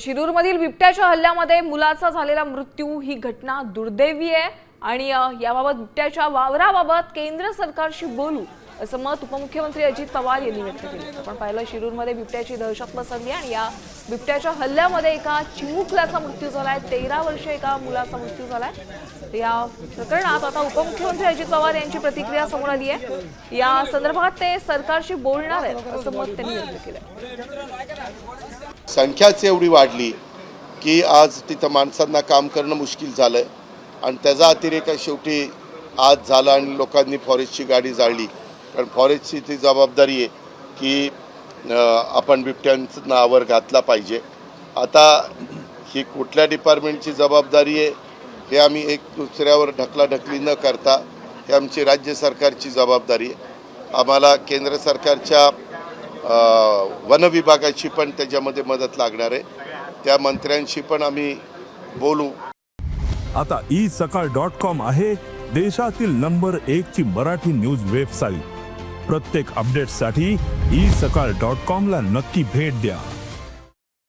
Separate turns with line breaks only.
शिरूरमधील बिबट्याच्या हल्ल्यामध्ये मुलाचा झालेला मृत्यू ही घटना दुर्दैवी आहे. आणि याबाबत बिबट्याच्या वावराबाबत केंद्र सरकारशी बोलू असं मत उपमुख्यमंत्री अजित पवार यांनी व्यक्त केलं आपण पाहिलं शिरूरमध्ये बिबट्याची दहशत पसरली आणि या बिबट्याच्या हल्ल्यामध्ये एका चिमुकल्याचा मृत्यू झालाय. तेरा वर्ष एका मुलाचा मृत्यू झालाय. या प्रकरणात आता उपमुख्यमंत्री अजित पवार यांची प्रतिक्रिया समोर आली आहे. या संदर्भात ते सरकारशी बोलणार आहेत असं मत त्यांनी व्यक्त केलं
संख्याच एवढी वाढली की आज तिथं माणसांना काम करणं मुश्किल झालं आहे आणि त्याचा अतिरेक शेवटी आज झाला आणि लोकांनी फॉरेस्टची गाडी जाळली. कारण फॉरेस्टची ती जबाबदारी आहे की आपण बिबट्यांचं आवर घातला पाहिजे. आता ही कुठल्या डिपार्टमेंटची जबाबदारी आहे हे आम्ही एक दुसऱ्यावर ढकलाढकली न करता हे आमची राज्य सरकारची जबाबदारी आहे. आम्हाला केंद्र सरकारच्या वन विभागाची पण त्याच्यामध्ये मदत लागणार आहे. त्या मंत्र्यांशी पण आम्ही बोलू.
आता ई सकाळ डॉट कॉम आहे देशातील नंबर एक ची मराठी न्यूज वेबसाईट. प्रत्येक अपडेटसाठी ई सकाळ डॉट कॉम ला नक्की भेट द्या.